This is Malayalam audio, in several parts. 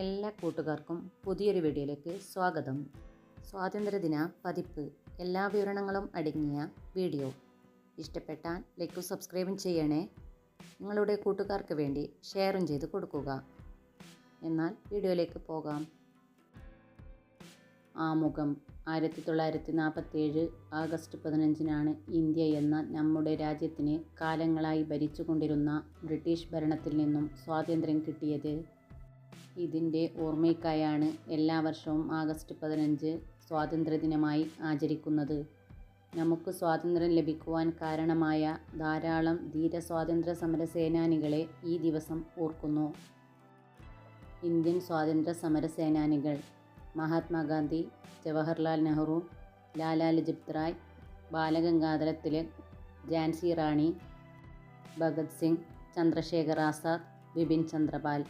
എല്ലാ കൂട്ടുകാർക്കും പുതിയൊരു വീഡിയോയിലേക്ക് സ്വാഗതം. സ്വാതന്ത്ര്യദിന പതിപ്പ് എല്ലാ വിവരണങ്ങളും അടങ്ങിയ വീഡിയോ. ഇഷ്ടപ്പെട്ടാൽ ലൈക്കും സബ്സ്ക്രൈബും ചെയ്യണേ. നിങ്ങളുടെ കൂട്ടുകാർക്ക് വേണ്ടി ഷെയറും ചെയ്ത് കൊടുക്കുക. എന്നാൽ വീഡിയോയിലേക്ക് പോകാം. ആമുഖം ആയിരത്തി തൊള്ളായിരത്തി നാൽപ്പത്തേഴ് ആഗസ്റ്റ് പതിനഞ്ചിനാണ് ഇന്ത്യ എന്ന നമ്മുടെ രാജ്യത്തിന് കാലങ്ങളായി ഭരിച്ചുകൊണ്ടിരുന്ന ബ്രിട്ടീഷ് ഭരണത്തിൽ നിന്നും സ്വാതന്ത്ര്യം കിട്ടിയത്. ഇതിന്റെ ഓർമ്മയ്ക്കായാണ് എല്ലാ വർഷവും ആഗസ്റ്റ് പതിനഞ്ച് സ്വാതന്ത്ര്യദിനമായി ആചരിക്കുന്നത്. നമുക്ക് സ്വാതന്ത്ര്യം ലഭിക്കുവാൻ കാരണമായ ധാരാളം ധീര സ്വാതന്ത്ര്യ സമര സേനാനികളെ ഈ ദിവസം ഓർക്കുന്നു. ഇന്ത്യൻ സ്വാതന്ത്ര്യ സമര സേനാനികൾ മഹാത്മാഗാന്ധി ജവഹർലാൽ നെഹ്റു ലാലാ ലജപത് റായ് ബാലഗംഗാധര തിലക് ജാൻസി റാണി ഭഗത് സിംഗ് ചന്ദ്രശേഖർ ആസാദ് ബിപിൻ ചന്ദ്രപാൽ.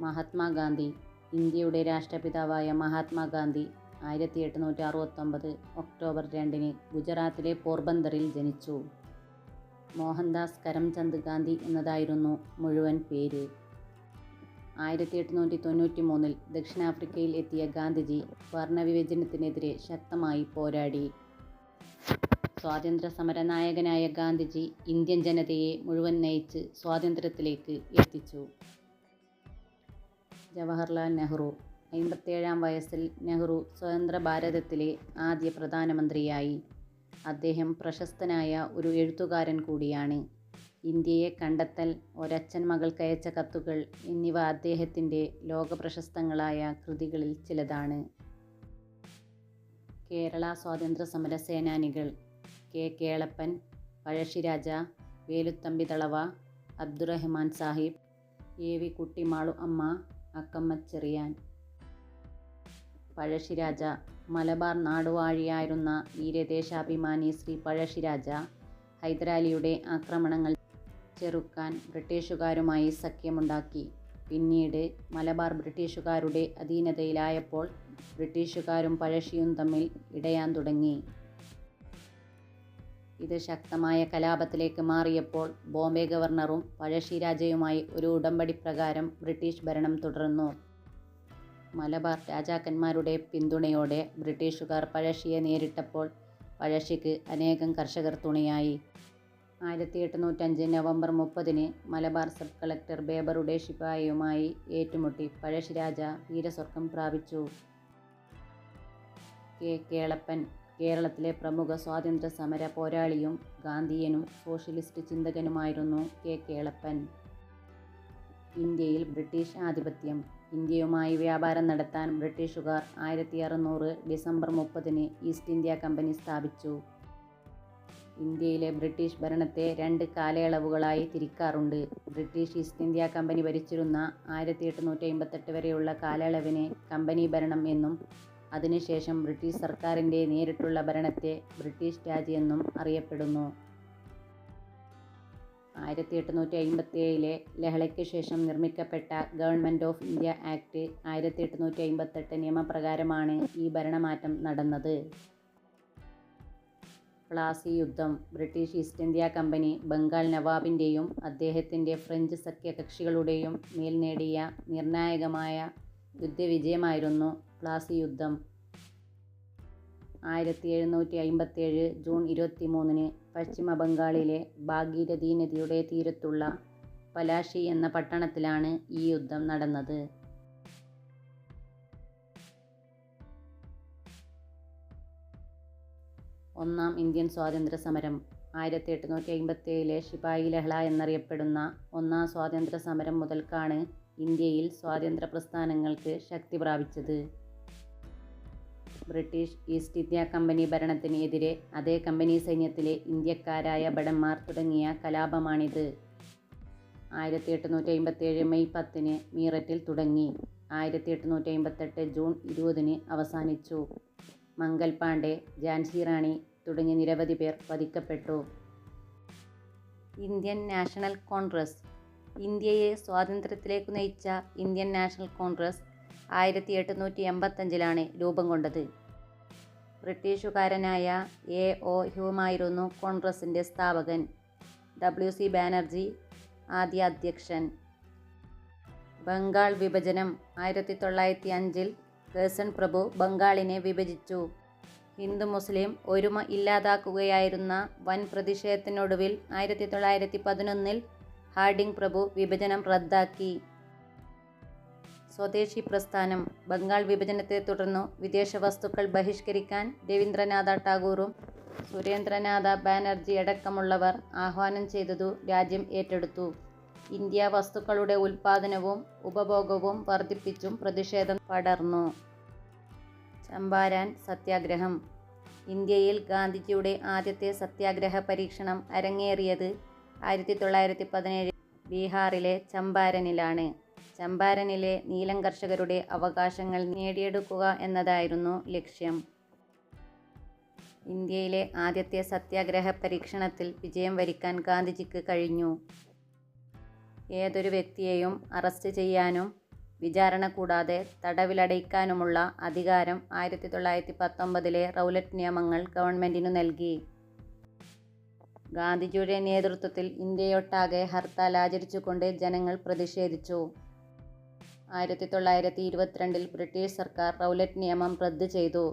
മഹാത്മാഗാന്ധി ഇന്ത്യയുടെ രാഷ്ട്രപിതാവായ മഹാത്മാഗാന്ധി ആയിരത്തി എട്ടുന്നൂറ്റി അറുപത്തൊമ്പത് ഒക്ടോബർ രണ്ടിന് ഗുജറാത്തിലെ പോർബന്തറിൽ ജനിച്ചു. മോഹൻദാസ് കരംചന്ദ് ഗാന്ധി എന്നതായിരുന്നു മുഴുവൻ പേര്. ആയിരത്തി എട്ടുനൂറ്റി തൊണ്ണൂറ്റി മൂന്നിൽ ദക്ഷിണാഫ്രിക്കയിൽ എത്തിയ ഗാന്ധിജി വർണവിവേചനത്തിനെതിരെ ശക്തമായി പോരാടി. സ്വാതന്ത്ര്യ സമര നായകനായ ഗാന്ധിജി ഇന്ത്യൻ ജനതയെ മുഴുവൻ നയിച്ച് സ്വാതന്ത്ര്യത്തിലേക്ക് എത്തിച്ചു. ജവഹർലാൽ നെഹ്റു. അമ്പത്തേഴാം വയസ്സിൽ നെഹ്റു സ്വതന്ത്ര ഭാരതത്തിലെ ആദ്യ പ്രധാനമന്ത്രിയായി. അദ്ദേഹം പ്രശസ്തനായ ഒരു എഴുത്തുകാരൻ കൂടിയാണ്. ഇന്ത്യയെ കണ്ടെത്തൽ ഒരച്ഛൻ മകൾക്കയച്ച കത്തുകൾ എന്നിവ അദ്ദേഹത്തിന്റെ ലോകപ്രശസ്തങ്ങളായ കൃതികളിൽ ചിലതാണ്. കേരള സ്വാതന്ത്ര്യ സമര സേനാനികൾ K. Kelappan Pazhassiraja Veluthampi Dalawa Abdurahman Sahib A. V. Kuttimalu Amma അക്കമ്മച്ചെറിയാൻ. Pazhassiraja Malabar നാടുവാഴിയായിരുന്ന വീരദേശാഭിമാനി Shri Pazhassiraja ഹൈദരാലിയുടെ ആക്രമണങ്ങൾ ചെറുക്കാൻ ബ്രിട്ടീഷുകാരുമായി സഖ്യമുണ്ടാക്കി. പിന്നീട് മലബാർ ബ്രിട്ടീഷുകാരുടെ അധീനതയിലായപ്പോൾ ബ്രിട്ടീഷുകാരും പഴശ്ശിയും തമ്മിൽ ഇടയാൻ തുടങ്ങി. ഇത് ശക്തമായ കലാപത്തിലേക്ക് മാറിയപ്പോൾ ബോംബെ ഗവർണറും പഴശ്ശി രാജയുമായി ഒരു ഉടമ്പടി പ്രകാരം ബ്രിട്ടീഷ് ഭരണം തുടർന്നു. മലബാർ രാജാക്കന്മാരുടെ പിന്തുണയോടെ ബ്രിട്ടീഷുകാർ പഴശ്ശിയെ നേരിട്ടപ്പോൾ പഴശ്ശിക്ക് അനേകം കർഷകർ തുണയായി. ആയിരത്തി എട്ടുനൂറ്റഞ്ച് നവംബർ മുപ്പതിന് മലബാർ സബ് കളക്ടർ ബേബറുടെ ശിപായിയുമായി ഏറ്റുമുട്ടി പഴശ്ശിരാജ വീരസ്വർഗം പ്രാപിച്ചു. കെ. കേളപ്പൻ കേരളത്തിലെ പ്രമുഖ സ്വാതന്ത്ര്യ സമര പോരാളിയും ഗാന്ധിയനും സോഷ്യലിസ്റ്റ് ചിന്തകനുമായിരുന്നു കെ കേളപ്പൻ. ഇന്ത്യയിൽ ബ്രിട്ടീഷ് ആധിപത്യം. ഇന്ത്യയുമായി വ്യാപാരം നടത്താൻ ബ്രിട്ടീഷുകാർ ആയിരത്തി അറുന്നൂറ് ഡിസംബർ മുപ്പതിന് ഈസ്റ്റ് ഇന്ത്യ കമ്പനി സ്ഥാപിച്ചു. ഇന്ത്യയിലെ ബ്രിട്ടീഷ് ഭരണത്തെ രണ്ട് കാലയളവുകളായി തിരിക്കാറുണ്ട്. ബ്രിട്ടീഷ് ഈസ്റ്റ് ഇന്ത്യ കമ്പനി ഭരിച്ചിരുന്ന ആയിരത്തി എട്ടുനൂറ്റി അമ്പത്തെട്ട് വരെയുള്ള കാലയളവിനെ കമ്പനി ഭരണം എന്നും അതിനുശേഷം ബ്രിട്ടീഷ് സർക്കാരിന്റെ നേരിട്ടുള്ള ഭരണത്തെ ബ്രിട്ടീഷ് രാജ് എന്നും അറിയപ്പെടുന്നു. ആയിരത്തി എട്ടുന്നൂറ്റി അമ്പത്തി ഏഴിലെ ലഹളയ്ക്ക് ശേഷം നിർമ്മിക്കപ്പെട്ട ഗവൺമെന്റ് ഓഫ് ഇന്ത്യ ആക്ട് ആയിരത്തി എട്ടുന്നൂറ്റി അമ്പത്തെട്ട് നിയമപ്രകാരമാണ് ഈ ഭരണമാറ്റം നടന്നത്. പ്ലാസി യുദ്ധം British East India company Bengal നവാബിന്റെയും അദ്ദേഹത്തിന്റെ ഫ്രഞ്ച് സഖ്യകക്ഷികളുടെയും മേൽ നേടിയ നിർണായകമായ യുദ്ധവിജയമായിരുന്നു പ്ലാസി യുദ്ധം. ആയിരത്തി എഴുന്നൂറ്റി അമ്പത്തേഴ് ജൂൺ ഇരുപത്തി മൂന്നിന് പശ്ചിമ ബംഗാളിലെ ഭാഗീരഥി നദിയുടെ തീരത്തുള്ള പലാഷി എന്ന പട്ടണത്തിലാണ് ഈ യുദ്ധം നടന്നത്. ഒന്നാം ഇന്ത്യൻ സ്വാതന്ത്ര്യ സമരം ആയിരത്തി എട്ടുന്നൂറ്റി അമ്പത്തേഴിലെ ശിപായി ലഹള എന്നറിയപ്പെടുന്ന ഒന്നാം സ്വാതന്ത്ര്യ സമരം മുതൽക്കാണ് ഇന്ത്യയിൽ സ്വാതന്ത്ര്യ പ്രസ്ഥാനങ്ങൾക്ക് ശക്തി പ്രാപിച്ചത്. ബ്രിട്ടീഷ് ഈസ്റ്റ് ഇന്ത്യ കമ്പനി ഭരണത്തിനെതിരെ അതേ കമ്പനി സൈന്യത്തിലെ ഇന്ത്യക്കാരായ ഭടന്മാർ തുടങ്ങിയ കലാപമാണിത്. ആയിരത്തി എട്ടുന്നൂറ്റി അമ്പത്തേഴ് മെയ് പത്തിന് മീററ്റിൽ തുടങ്ങി. ആയിരത്തി എട്ടുന്നൂറ്റി അമ്പത്തെട്ട് ജൂൺ ഇരുപതിന് അവസാനിച്ചു. മംഗൽ പാണ്ഡെ ഝാൻസി റാണി തുടങ്ങി നിരവധി പേർ വധിക്കപ്പെട്ടു. ഇന്ത്യൻ നാഷണൽ കോൺഗ്രസ് ഇന്ത്യയെ സ്വാതന്ത്ര്യത്തിലേക്ക് നയിച്ച ഇന്ത്യൻ നാഷണൽ കോൺഗ്രസ് ആയിരത്തി എട്ടുന്നൂറ്റി എൺപത്തഞ്ചിലാണ് രൂപം കൊണ്ടത്. ബ്രിട്ടീഷുകാരനായ എ ഒ ഹ്യൂമായിരുന്നു കോൺഗ്രസിന്റെ സ്ഥാപകൻ. ഡബ്ല്യു സി ബാനർജി ആദ്യ അധ്യക്ഷൻ. ബംഗാൾ വിഭജനം ആയിരത്തി തൊള്ളായിരത്തി അഞ്ചിൽ കേസൺ പ്രഭു ബംഗാളിനെ വിഭജിച്ചു. ഹിന്ദു മുസ്ലിം ഒരുമ ഇല്ലാതാക്കുകയായിരുന്ന വൻ പ്രതിഷേധത്തിനൊടുവിൽ ആയിരത്തി തൊള്ളായിരത്തി പതിനൊന്നിൽ ഹാർഡിംഗ് പ്രഭു വിഭജനം റദ്ദാക്കി. സ്വദേശി പ്രസ്ഥാനം. ബംഗാൾ വിഭജനത്തെ തുടർന്നു വിദേശ വസ്തുക്കൾ ബഹിഷ്കരിക്കാൻ രവീന്ദ്രനാഥ ടാഗോറും സുരേന്ദ്രനാഥ ബാനർജി അടക്കമുള്ളവർ ആഹ്വാനം ചെയ്തതു രാജ്യം ഏറ്റെടുത്തു. ഇന്ത്യ വസ്തുക്കളുടെ ഉൽപ്പാദനവും ഉപഭോഗവും വർദ്ധിപ്പിച്ചും പ്രതിഷേധം പടർന്നു. ചമ്പാരാൻ സത്യാഗ്രഹം. ഇന്ത്യയിൽ ഗാന്ധിജിയുടെ ആദ്യത്തെ സത്യാഗ്രഹ പരീക്ഷണം അരങ്ങേറിയത് ആയിരത്തി തൊള്ളായിരത്തി പതിനേഴ് ബീഹാറിലെ ചമ്പാരനിലാണ്. ചമ്പാരനിലെ നീലം കർഷകരുടെ അവകാശങ്ങൾ നേടിയെടുക്കുക എന്നതായിരുന്നു ലക്ഷ്യം. ഇന്ത്യയിലെ ആദ്യത്തെ സത്യാഗ്രഹ പരീക്ഷണത്തിൽ വിജയം വരിക്കാൻ ഗാന്ധിജിക്ക് കഴിഞ്ഞു. ഏതൊരു വ്യക്തിയെയും അറസ്റ്റ് ചെയ്യാനും വിചാരണ കൂടാതെ തടവിലടയ്ക്കാനുമുള്ള അധികാരം ആയിരത്തി തൊള്ളായിരത്തി പത്തൊമ്പതിലെ റൗലറ്റ് നിയമങ്ങൾ ഗവൺമെന്റിനു നൽകി. ഗാന്ധിജിയുടെ നേതൃത്വത്തിൽ ഇന്ത്യയൊട്ടാകെ ഹർത്താൽ ആചരിച്ചുകൊണ്ട് ജനങ്ങൾ പ്രതിഷേധിച്ചു. ആയിരത്തി തൊള്ളായിരത്തി ഇരുപത്തിരണ്ടിൽ ബ്രിട്ടീഷ് സർക്കാർ റൗലറ്റ് നിയമം റദ്ദ് ചെയ്തു.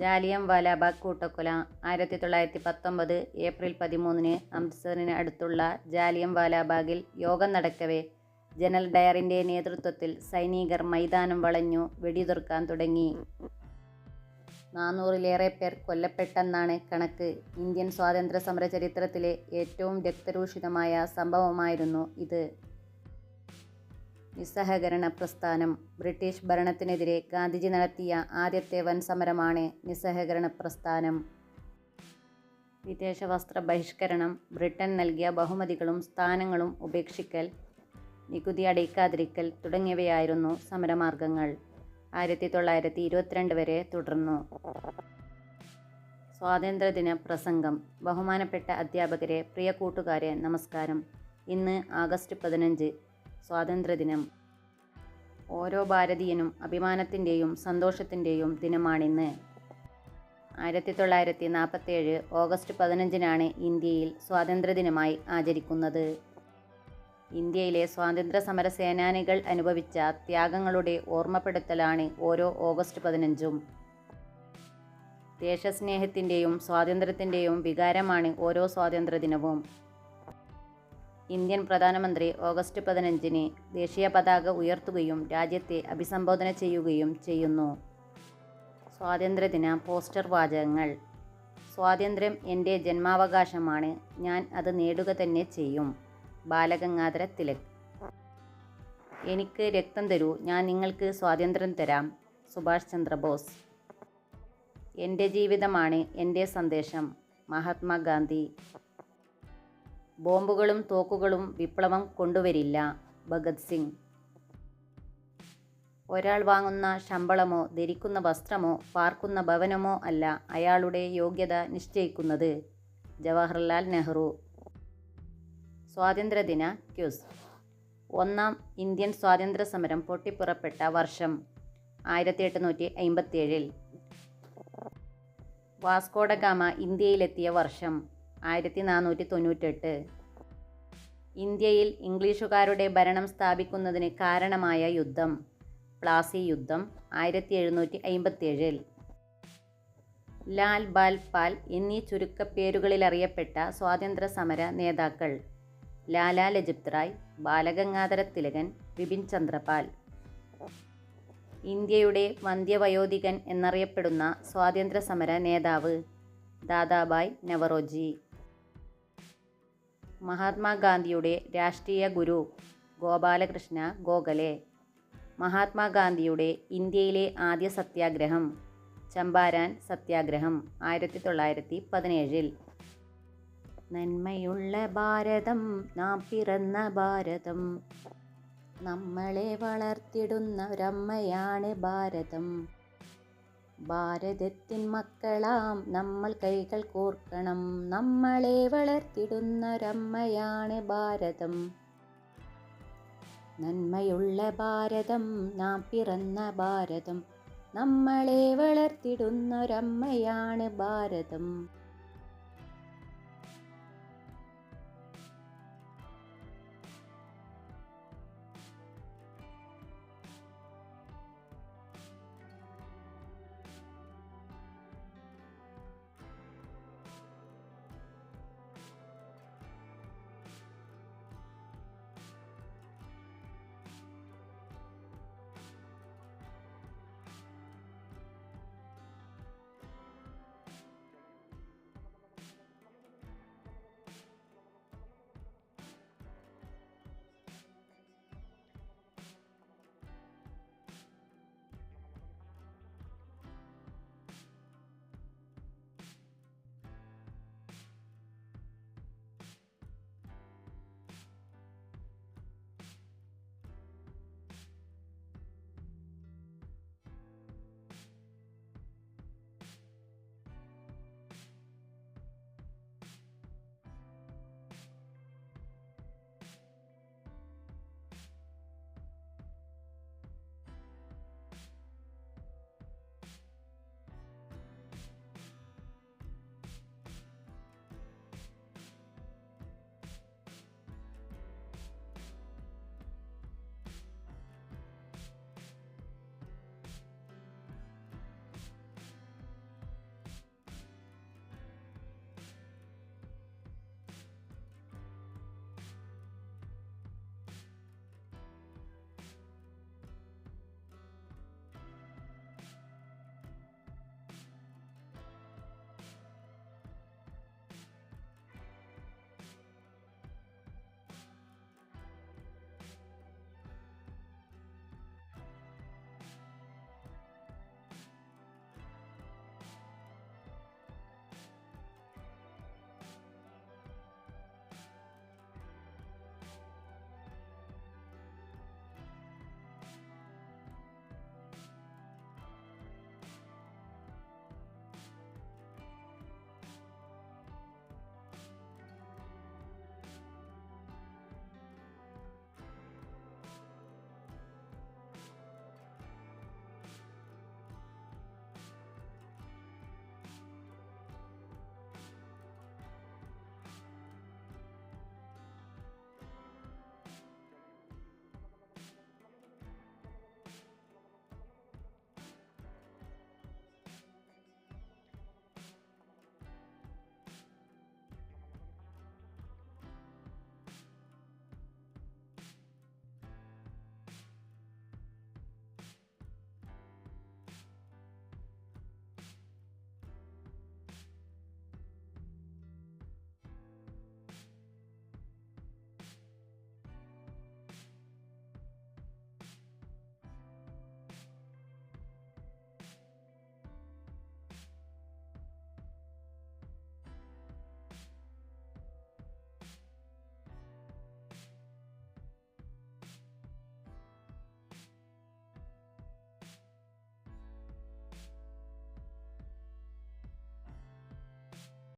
ജാലിയം വാലാബാഗ് കൂട്ടക്കൊല. ആയിരത്തി തൊള്ളായിരത്തി പത്തൊമ്പത് ഏപ്രിൽ പതിമൂന്നിന് അമൃത്സറിന് അടുത്തുള്ള ജാലിയം വാലാബാഗിൽ യോഗം നടക്കവേ. ജനറൽ ഡയറിന്റെ നേതൃത്വത്തിൽ സൈനികർ മൈതാനം വളഞ്ഞു വെടിതുർക്കാൻ തുടങ്ങി. നാനൂറിലേറെ പേർ കൊല്ലപ്പെട്ടെന്നാണ് കണക്ക്. ഇന്ത്യൻ സ്വാതന്ത്ര്യ സമര ചരിത്രത്തിലെ ഏറ്റവും രക്തരൂഷിതമായ സംഭവമായിരുന്നു ഇത്. നിസ്സഹകരണ പ്രസ്ഥാനം. ബ്രിട്ടീഷ് ഭരണത്തിനെതിരെ ഗാന്ധിജി നടത്തിയ ആദ്യത്തെ വൻ സമരമാണ് നിസ്സഹകരണ പ്രസ്ഥാനം. വിദേശ വസ്ത്ര ബഹിഷ്കരണം. ബ്രിട്ടൻ നൽകിയ ബഹുമതികളും സ്ഥാനങ്ങളും ഉപേക്ഷിക്കൽ നികുതി അടയ്ക്കാതിരിക്കൽ തുടങ്ങിയവയായിരുന്നു സമരമാർഗങ്ങൾ. ആയിരത്തി തൊള്ളായിരത്തി ഇരുപത്തിരണ്ട് വരെ തുടർന്നു. സ്വാതന്ത്ര്യദിന പ്രസംഗം. ബഹുമാനപ്പെട്ട അധ്യാപകരെ പ്രിയ കൂട്ടുകാരെ നമസ്കാരം. ഇന്ന് ആഗസ്റ്റ് പതിനഞ്ച് സ്വാതന്ത്ര്യദിനം ഓരോ ഭാരതീയനും അഭിമാനത്തിന്റെയും സന്തോഷത്തിന്റെയും ദിനമാണിന്ന്. ആയിരത്തി തൊള്ളായിരത്തി നാൽപ്പത്തേഴ് ഓഗസ്റ്റ് പതിനഞ്ചിനാണ് ഇന്ത്യയിൽ സ്വാതന്ത്ര്യദിനമായി ആചരിക്കുന്നത്. ഇന്ത്യയിലെ സ്വാതന്ത്ര്യ സമര സേനാനികൾ അനുഭവിച്ച ത്യാഗങ്ങളുടെ ഓർമ്മപ്പെടുത്തലാണ് ഓരോ ഓഗസ്റ്റ് പതിനഞ്ചും. ദേശസ്നേഹത്തിന്റെയും സ്വാതന്ത്ര്യത്തിന്റെയും വികാരമാണ് ഓരോ സ്വാതന്ത്ര്യ ദിനവും ഇന്ത്യൻ പ്രധാനമന്ത്രി ഓഗസ്റ്റ് പതിനഞ്ചിന് ദേശീയ പതാക ഉയർത്തുകയും രാജ്യത്തെ അഭിസംബോധന ചെയ്യുകയും ചെയ്യുന്നു. സ്വാതന്ത്ര്യദിന പോസ്റ്റർ വാചകങ്ങൾ. സ്വാതന്ത്ര്യം എന്റെ ജന്മാവകാശമാണ് ഞാൻ അത് നേടുക തന്നെ ചെയ്യും. ബാലഗംഗാധര തിലക് എനിക്ക് രക്തം തരൂ. ഞാൻ നിങ്ങൾക്ക് സ്വാതന്ത്ര്യം തരാം. സുഭാഷ് ചന്ദ്രബോസ്. എന്റെ ജീവിതമാണ് എന്റെ സന്ദേശം. മഹാത്മാഗാന്ധി. ബോംബുകളും തോക്കുകളും വിപ്ലവം കൊണ്ടുവരില്ല. ഭഗത് സിംഗ്. ഒരാൾ വാങ്ങുന്ന ശമ്പളമോ ധരിക്കുന്ന വസ്ത്രമോ പാർക്കുന്ന ഭവനമോ അല്ല അയാളുടെ യോഗ്യത നിശ്ചയിക്കുന്നത്. ജവഹർലാൽ നെഹ്റു. സ്വാതന്ത്ര്യദിന ക്യൂസ്. ഒന്നാം ഇന്ത്യൻ സ്വാതന്ത്ര്യ സമരം പൊട്ടിപ്പുറപ്പെട്ട വർഷം ആയിരത്തി എട്ടുനൂറ്റി അമ്പത്തിയേഴിൽ വാസ്കോഡഗാമ ഇന്ത്യയിലെത്തിയ വർഷം ആയിരത്തി നാനൂറ്റി തൊണ്ണൂറ്റെട്ട് ഇന്ത്യയിൽ ഇംഗ്ലീഷുകാരുടെ ഭരണം സ്ഥാപിക്കുന്നതിന് കാരണമായ യുദ്ധം പ്ലാസി യുദ്ധം ആയിരത്തി എഴുന്നൂറ്റി അമ്പത്തിയേഴിൽ ലാൽ ബാൽ പാൽ എന്നീ ചുരുക്കപ്പേരുകളിലറിയപ്പെട്ട സ്വാതന്ത്ര്യ സമര നേതാക്കൾ ലാലാ ലജിത് റായ് ബാലഗംഗാധര തിലകൻ ബിപിൻ ചന്ദ്രപാൽ. ഇന്ത്യയുടെ വന്ധ്യവയോധികൻ എന്നറിയപ്പെടുന്ന സ്വാതന്ത്ര്യ സമര നേതാവ് ദാദാബായ് നവറോജി. മഹാത്മാഗാന്ധിയുടെ രാഷ്ട്രീയ ഗുരു ഗോപാലകൃഷ്ണ ഗോഖലെ. മഹാത്മാഗാന്ധിയുടെ ഇന്ത്യയിലെ ആദ്യ സത്യാഗ്രഹം ചമ്പാരാൻ സത്യാഗ്രഹം ആയിരത്തി തൊള്ളായിരത്തി പതിനേഴിൽ നന്മയുള്ള ഭാരതം നാം പിറന്ന ഭാരതം. നമ്മളെ വളർത്തിടുന്ന ഒരമ്മയാണ് ഭാരതം. ഭാരതത്തിൻ മക്കളാം നമ്മൾ കൈകൾ കോർക്കണം. നമ്മളെ വളർത്തിടുന്ന ഒരമ്മയാണ് ഭാരതം. നന്മയുള്ള ഭാരതം നാം പിറന്ന ഭാരതം. നമ്മളെ വളർത്തിടുന്ന ഒരമ്മയാണ് ഭാരതം.